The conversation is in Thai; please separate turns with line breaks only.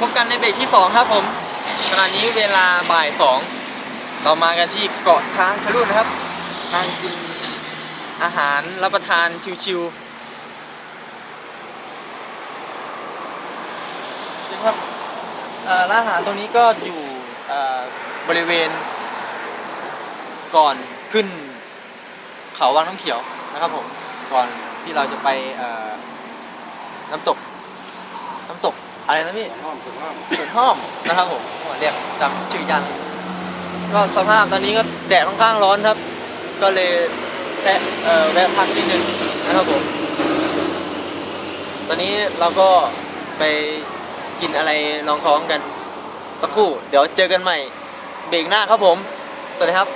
พบกันในเบรกที่ 2 ครับผมขณะนี้เวลาบ่ายสองเรามากันที่เกาะช้างชะลุ่นนะครับทางกินอาหารรับประทานชิวๆใช่ครับร้านอาหารตรงนี้ก็อยู่บริเวณก่อนขึ้นเขาวังน้ำเขียวนะครับผมก่อนที่เราจะไปน้ำตก อะไรนะพี่
ห้อมถึงห้อม
สวนห้อมนะครับผมเรียกจำชื่อยังก็สภาพตอนนี้ก็แดดค่อนข้างร้อนครับ ก็เลยแค่เอ่อแวะพักนิดนึงนะครับผม ตอนนี้เราก็ไปกินอะไรรองท้องกัน สักครู่ เดี๋ยวเจอกันใหม่ เบรกหน้าครับผม สวัสดีครับ